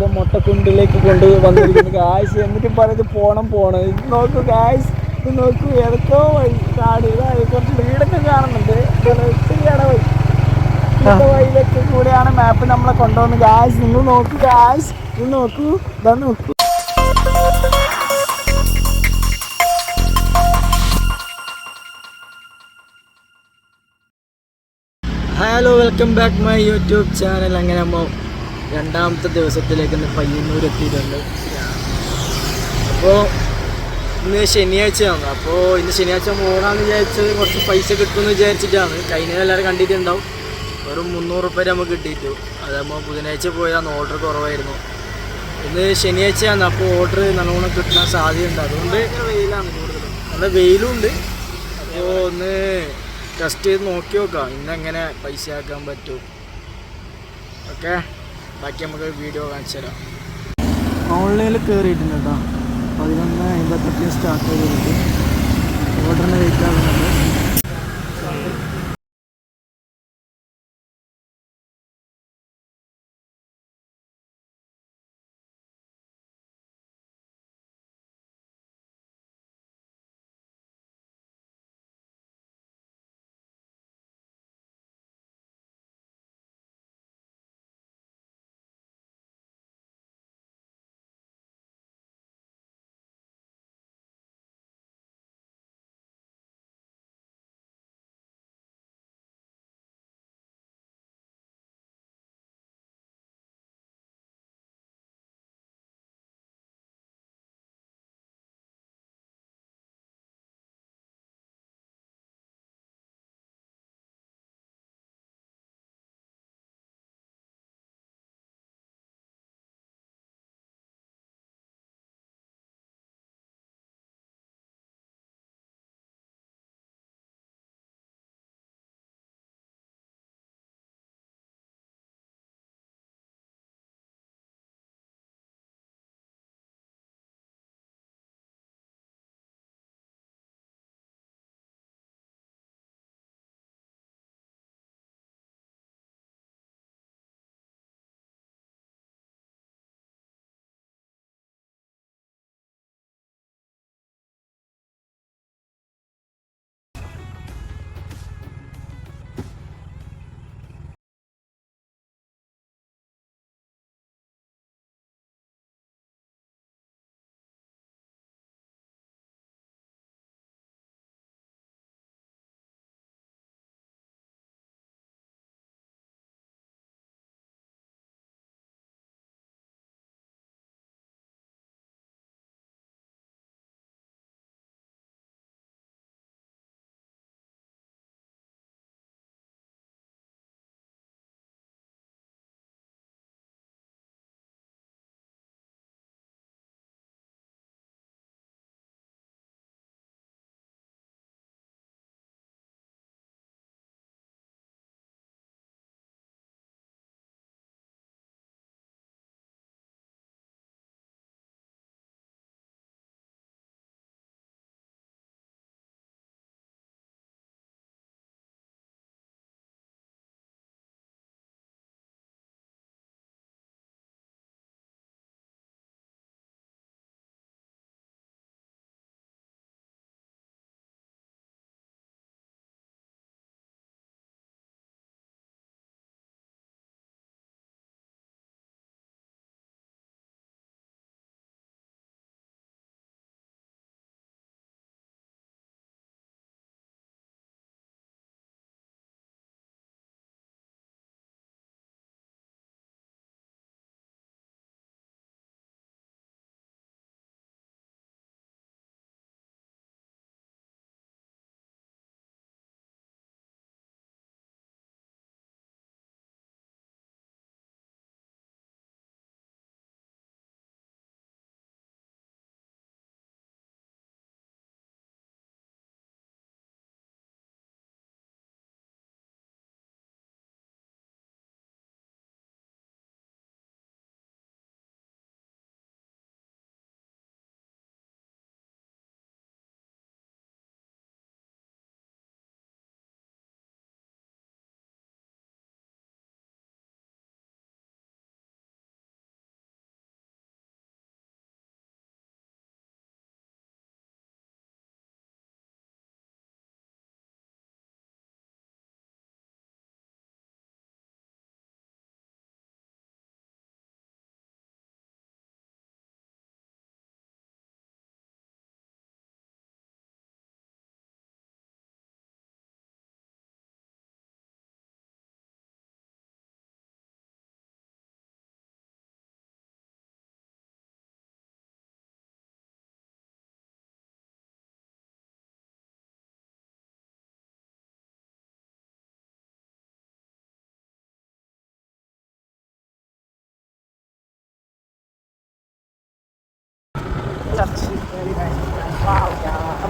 മൊട്ടക്കുണ്ടിലേക്ക് കൊണ്ട് വന്നിരിക്കുന്നു. ഗായ്സ് എന്നിട്ട് പറഞ്ഞ് പോണം പോണം. ഇത് നോക്കൂ ഗായ്സ് ഇത് നോക്കൂ ഏതൊക്കെയോ വഴി കാട് ഇതായി കുറച്ച് വീടൊക്കെ കാണുന്നുണ്ട്. ശരിയാണ് വഴി. വഴിയിലൊക്കെ കൂടെയാണ് മാപ്പ് നമ്മളെ കൊണ്ടുവന്ന് ഗായ്സ് നിങ്ങൾ നോക്കൂ ഗായ്സ് ഇത് നോക്കൂ ഇതാ നോക്കൂ. Hello welcome back my YouTube channel അങ്ങനെ രണ്ടാമത്തെ ദിവസത്തിലേക്ക് ഇന്ന് പയ്യന്നൂർ എത്തിയിട്ടുണ്ട് അപ്പോൾ ഇന്ന് ശനിയാഴ്ചയാണ്. അപ്പോൾ ഇന്ന് ശനിയാഴ്ച പോകണമെന്ന് വിചാരിച്ചത് കുറച്ച് പൈസ കിട്ടുമെന്ന് വിചാരിച്ചിട്ടാണ്. കഴിഞ്ഞ എല്ലാവരും കണ്ടിട്ടുണ്ടാവും. വെറും മുന്നൂറ് റുപ്യ നമുക്ക് കിട്ടിയിട്ടു. അതാകുമ്പോൾ ബുധനാഴ്ച പോയതാണ് ഓർഡർ കുറവായിരുന്നു. ഇന്ന് ശനിയാഴ്ചയാണ്. അപ്പോൾ ഓർഡർ നല്ലോണം കിട്ടാൻ സാധ്യതയുണ്ട്. അതുകൊണ്ട് വെയിലാണ് കൂടുതലും. നല്ല വെയിലും ഉണ്ട് അപ്പോൾ ഒന്ന് ടെസ്റ്റ് ചെയ്ത് നോക്കി നോക്കാം. ഇന്നെങ്ങനെ പൈസ ആക്കാൻ പറ്റും. ഓക്കെ? ബാക്കി നമുക്ക് വീഡിയോ കാണിച്ചു തരാം. ഓൺലൈനിൽ കയറിയിട്ടുണ്ട് കേട്ടോ. പതിനൊന്ന് അമ്പത്തെട്ടിന് സ്റ്റാർട്ട് ചെയ്തിട്ട് ഓർഡറിന് വെയിറ്റ് ആകുന്നുണ്ട്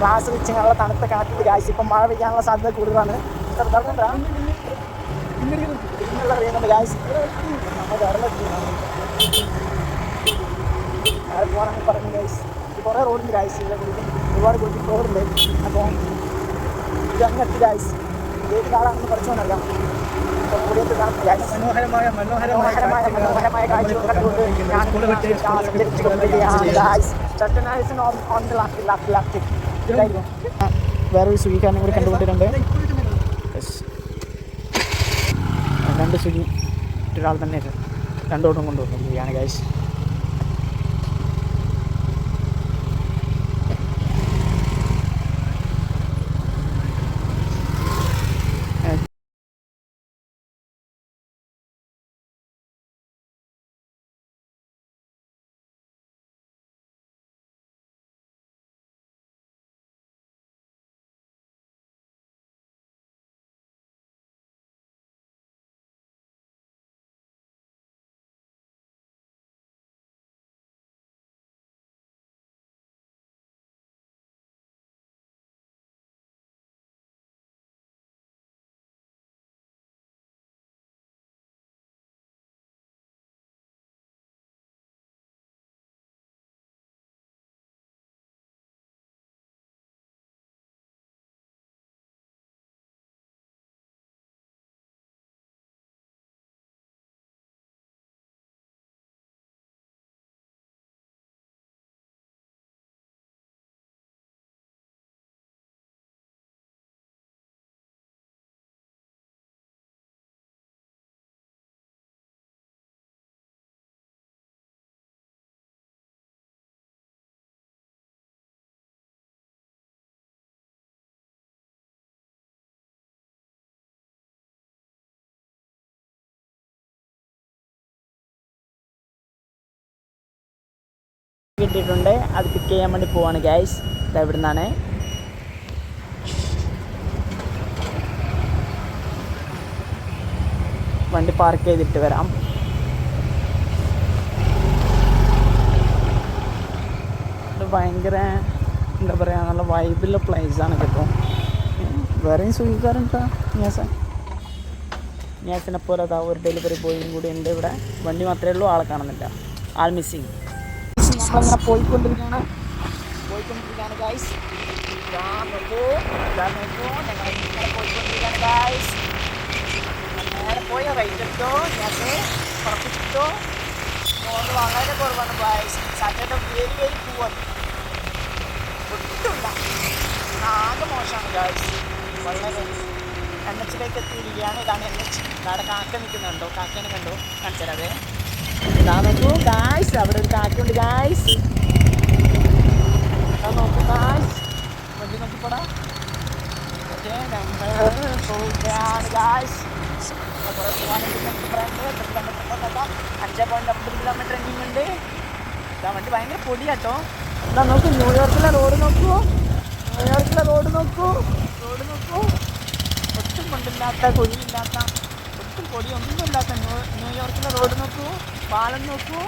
ആസ്വദിച്ചുള്ള തണുത്ത കാറ്റിൽ കാഴ്ച ഇപ്പം മഴ പെയ്യാനുള്ള സാധ്യത കൂടുതലാണ് നമ്മൾ പോകണമെന്ന് പറഞ്ഞു കുറേ ഒരുപാട് കൂടി റോഡുണ്ട് അപ്പോൾ ഇത് അങ്ങെത്തി ഗൈസ് ഏത് കാലാണെന്ന് പഠിച്ചോന്നറിയാം മനോഹരമായ മനോഹരമായ മനോഹരമായ കാഴ്ചകൾ കണ്ടുകൊണ്ട് ഞാൻ ചട്ടനായിസ് on the left left left വേറൊരു സുഖിക്കാരനും കൂടി കണ്ടുപിടിച്ചിട്ടുണ്ട് രണ്ട് സുഖി ഒരാൾ തന്നെ രണ്ടോട്ടും കൊണ്ടുവന്നിരിക്കുകയാണ് ഗൈസ് കിട്ടിയിട്ടുണ്ട്. അത് പിക്ക് ചെയ്യാൻ വേണ്ടി പോവാണ് ഗ്യാസ് ഇത് എവിടെ നിന്നാണ് വണ്ടി പാർക്ക് ചെയ്തിട്ട് വരാം. ഇത് ഭയങ്കര എന്താ പറയുക നല്ല വൈബിലുള്ള പ്ലേസാണ് കേട്ടോ വേറെയും സുഖിക്കാറുണ്ടോ ഞാസ ഞാസിനെ പോലെ അതാ ഒരു ഡെലിവറി ബോയും കൂടി ഉണ്ട് ഇവിടെ. വണ്ടി മാത്രമേ ഉള്ളൂ ആളെ കാണുന്നില്ല. ആൾ മിസ്സിങ് നമ്മളിങ്ങനെ പോയിക്കൊണ്ടിരിക്കുകയാണ്. പോയിക്കൊണ്ടിരിക്കുകയാണ് ഗൈസ് നേരെ പോയി റൈറ്റ് എടുത്തോ ഞാൻ ഉറപ്പിച്ചിട്ടോ ഫോൺ വളരെ കുറവാണ് ഗായ്സ് സാറ്റർഡേ വെരി വെരി പൂവാണ്. ഒട്ടുമില്ല. ആകെ മോശമാണ് ഗായ്സ് വളരെ എൻ എച്ചിലേക്ക് എത്തിയിരിക്കുകയാണ്. ഇതാണ് എൻ എച്ച്. കാക്ക നിൽക്കുന്നുണ്ടോ? കാക്കേനെ കണ്ടോ? കാണിച്ചാലേ ഇതാ നോക്കൂ ഗായ്സ് അവിടെ ഒരു കാക്കുണ്ട് ഗായ്സ് ഇതാ നോക്കൂ ഗായ്സ് വണ്ടി നോക്കിപ്പോടാ അഞ്ച് പോയിന്റ് അമ്പത് കിലോമീറ്റർ എൻഡിങ് ഉണ്ട്. ഇതാ വണ്ടി ഭയങ്കര പൊടിയാട്ടോ. ഇതാ നോക്കൂ ന്യൂയോർക്കിലെ റോഡ് നോക്കൂ. ന്യൂയോർക്കിലെ റോഡ് നോക്കൂ. റോഡ് നോക്കൂ. ഒട്ടും കൊണ്ടില്ലാത്ത കുഴിയില്ലാത്ത ഒട്ടും പൊടിയൊന്നുമില്ലാത്ത ന്യൂ ന്യൂയോർക്കിലെ റോഡ് നോക്കൂ പാലം നോക്കൂ.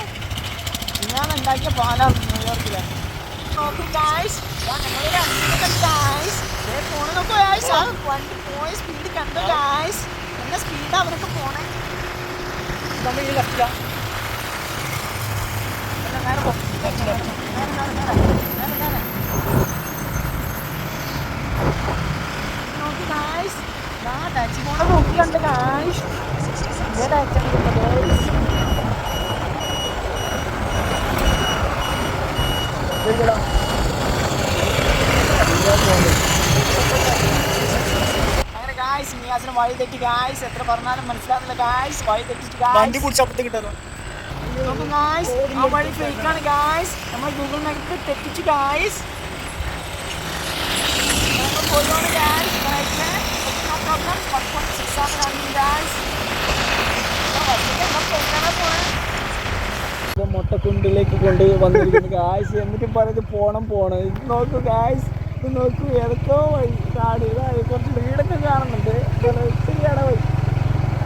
ഞാൻ ഉണ്ടാക്കിയ പാലാണ് ന്യൂയോർക്കിലെ. നോക്കൂ ഗായ്സ് ഞങ്ങളൊരു വണ്ടി പോയ സ്പീഡ് കണ്ടു ഗായ്സ് എന്ന സ്പീഡ് അവരൊക്കെ പോണേ. നമ്മൾ ഈ അങ്ങനെ ഗായ്സ് മിയാസിന് വഴി തെറ്റി ഗായ്സ് എത്ര പറഞ്ഞാലും മനസ്സിലാവില്ല ഗായ്സ് വഴി തെറ്റിച്ച് ഗായ്സ് പിടിച്ചപ്പത്ത് കിട്ടുന്നു ഗായ്സ് ആ വഴി ഫേക്കാണ് ഗായ്സ് നമ്മൾ ഗൂഗിൾ മാപ്പ് തെറ്റിച്ചു ഗായ്സ് നമ്മൾ പോയാണ് guys no problem one point six ആണ് റണ്ണിങ് ഗായ്സ് മൊട്ടക്കുണ്ടിലേക്ക് കൊണ്ട് വന്നിരിക്കുന്നു. ഗായ്സ് എന്നിട്ടും പറയുന്നത് പോണം പോണം. ഇത് നോക്കൂ ഗായ്സ് ഇത് നോക്കൂ ഏതൊക്കെയോ വഴി കാട് ഇതായി കുറച്ച് വീടൊക്കെ കാണുന്നുണ്ട്. ഒത്തിരിയാണ് വഴി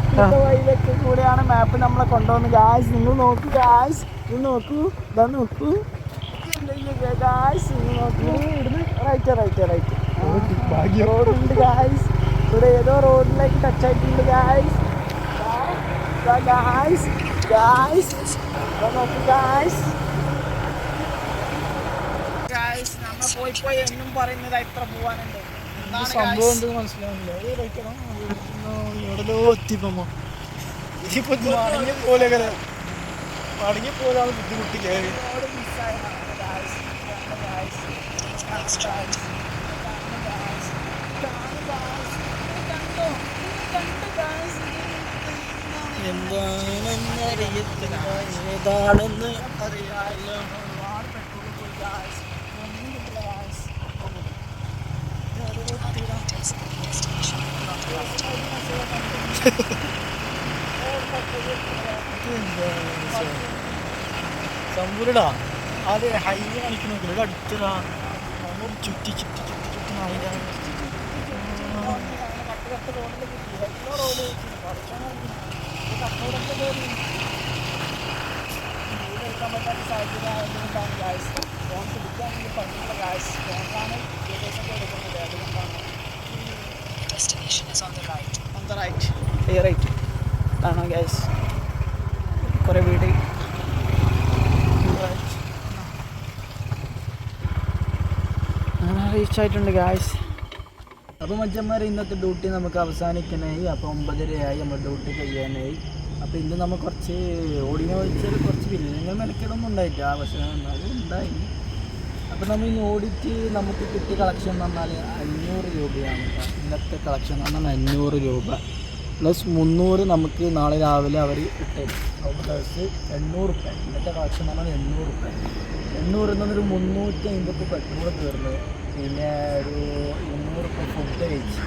ഇന്നത്തെ വഴിയിലൊക്കെ കൂടെയാണ് മാപ്പ് നമ്മളെ കൊണ്ടുവന്ന്. ഗായ്സ് നിങ്ങൾ നോക്കൂ ഗായ്സ് ഇത് നോക്കൂ ഇതാ നോക്കൂ. ഗായ്സ് റൈറ്റ് റൈറ്റ് റൈറ്റ് ഭാഗ്യം. റോഡുണ്ട് ഗായ്സ് ഇവിടെ ഏതോ റോഡിലേക്ക് ടച്ച് ആയിട്ടുണ്ട് ഗായ്സ് ഗായ്സ് ഗായ്സ് നോക്ക് ഗായ്സ് ഗായ്സ് നമ്മൾ പോയി പോയി എന്നും പറയുന്നത് എത്ര പോവാനുണ്ട്. സംഭവം? എന്തെന്ന് മനസ്സിലാവുന്നില്ല. ഏത് ബൈക്കാണോ എവിടെല്ലോ എത്തിപ്പോ ഇതിപ്പോ മടങ്ങി പോലെ മടങ്ങി പോലാണ് ബുദ്ധിമുട്ടി കയറി. റോഡ് മിസ്സായതാണ് ഗായ്സ് ഇതാണ് ഗായ്സ് ഇതാണ് ഗായ്സ് ഇതാണ് ഗായ്സ് ഇതാണ് ഗായ്സ് ഇത് കണ്ടോ? കണ്ടോ ഗായ്സ് ഏതാണെന്ന് ഗായ്സ് ഒന്നും കിട്ടില്ല ഗായ്സ് സംഭൂരടാ അത് ഹൈവേ കാണിക്കണോ ഇവിടെ അടുത്തടാ ചുറ്റി ചുറ്റി ചുറ്റി ചുറ്റി അതിന്റെ കട്ട് കട്ട് റോഡിലേക്ക് എല്ലോ റോഡ് കട്ടോടൊക്കെ കയറി എടുക്കാൻ പറ്റാത്ത സാഹചര്യം ആയതുകൊണ്ടാണ് ഗായ്സ് ഫോൺ വേണ്ടി പറ്റുന്ന ഗായ്സ് ഫോണിലാണ് വീഡിയോസൊക്കെ എടുക്കുന്നത് അതുകൊണ്ടാണ് Destination is on the right. On the right ഈ റൈറ്റ് ആണോ ഗ്യാസ് കുറേ വീട്. അങ്ങനെ റീച്ച് ആയിട്ടുണ്ട് ഗ്യാസ് അപ്പോൾ മച്ചന്മാരെ ഇന്നത്തെ ഡ്യൂട്ടി നമുക്ക് അവസാനിക്കണേ. അപ്പോൾ ഒമ്പതരയായി നമ്മൾ ഡ്യൂട്ടി കഴിയാനായി. അപ്പോൾ ഇന്ന് നമ്മൾ കുറച്ച് ഓടിനെ വിളിച്ചാൽ കുറച്ച് വില്ലങ്ങൾ മെനക്കെടൊന്നും ഉണ്ടായിട്ടില്ല പക്ഷേ എന്നാലും ഉണ്ടായി. അപ്പോൾ നമ്മൾ ഇന്ന് ഓടിച്ച് നമുക്ക് കിട്ടിയ കളക്ഷൻ എന്ന് പറഞ്ഞാൽ അഞ്ഞൂറ് രൂപയാണ് ഇന്നത്തെ കളക്ഷൻ എന്ന് പറഞ്ഞാൽ അഞ്ഞൂറ് രൂപ. പ്ലസ് മുന്നൂറ് നമുക്ക് നാളെ രാവിലെ അവർ ഇട്ടരും. അപ്പോൾ പ്ലസ് എണ്ണൂറ് റുപ്യ ഇന്നത്തെ കളക്ഷൻ എന്ന് പറഞ്ഞാൽ എണ്ണൂറ് റുപ്യ എണ്ണൂറ് എന്നൊരു മുന്നൂറ്റി അമ്പത് പെട്രോൾ തീർന്നു. പിന്നെ ഒരു മുന്നൂറ് റുപ്യ ഫുഡ് കഴിച്ച്.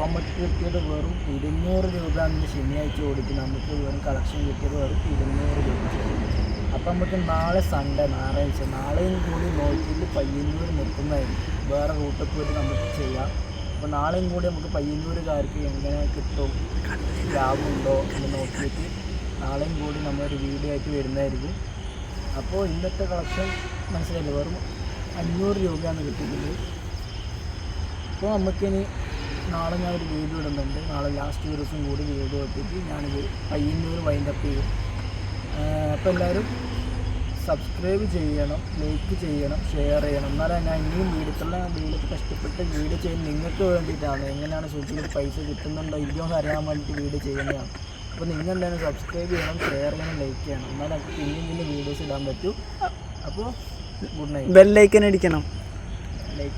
കിട്ടിയത് വെറും ഇരുന്നൂറ് രൂപ അന്ന് ശനിയാഴ്ച ഓടിച്ച് നമുക്ക് വെറും കളക്ഷൻ കിട്ടിയത് വെറും ഇരുന്നൂറ് രൂപ. അപ്പം നമുക്ക് നാളെ സൺഡേ ഞായറാഴ്ച. നാളെയും കൂടി നോക്കിയിട്ട് പയ്യന്നൂർ നിർത്തുന്നതായിരിക്കും. വേറെ റൂട്ടിൽ പോയിട്ട് നമുക്ക് ചെയ്യാം. അപ്പോൾ നാളെയും കൂടി നമുക്ക് പയ്യന്നൂരുകാർക്ക് എങ്ങനെ കിട്ടും ലാഭമുണ്ടോ എന്ന് നോക്കിയിട്ട് നാളെയും കൂടി നമ്മളൊരു വീഡിയോ ആയിട്ട് വരുന്നതായിരിക്കും. അപ്പോൾ ഇന്നത്തെ കളക്ഷൻ മനസ്സിലായില്ല? വെറും അഞ്ഞൂറ് രൂപയാണ് കിട്ടിയിട്ടുള്ളത്. അപ്പോൾ നമുക്കിനി നാളെ ഞാൻ ഒരു വീഡിയോ ഇടുന്നുണ്ട്. നാളെ ലാസ്റ്റ് ദിവസം കൂടി വീഡിയോ ഇട്ടിട്ട് ഞാനിത് പയ്യന്നൂർ വൈൻഡപ്പ് ചെയ്യും. അപ്പോൾ എല്ലാവരും സബ്സ്ക്രൈബ് ചെയ്യണം ലൈക്ക് ചെയ്യണം ഷെയർ ചെയ്യണം. എന്നാലും ഞാൻ ഇനിയും വീടുള്ള വീഡിയോ കഷ്ടപ്പെട്ട് വീഡിയോ ചെയ്യാൻ നിങ്ങൾക്ക് വേണ്ടിയിട്ടാണ്. എങ്ങനെയാണ് സൂചിയിൽ പൈസ കിട്ടുന്നുണ്ടോ ഇല്ലയോ എന്ന് അറിയാൻ വേണ്ടിയിട്ട് വീഡിയോ ചെയ്യുന്നതാണ്. അപ്പോൾ നിങ്ങൾ എന്തായാലും സബ്സ്ക്രൈബ് ചെയ്യണം ഷെയർ ചെയ്യണം ലൈക്ക് ചെയ്യണം. എന്നാലും നമുക്ക് പിന്നെയും പിന്നെ വീഡിയോസ് ഇടാൻ പറ്റൂ. അപ്പോൾ ഗുഡ് നൈറ്റ് ബെല്ലൈക്കൻ അടിക്കണം. ലൈക്ക്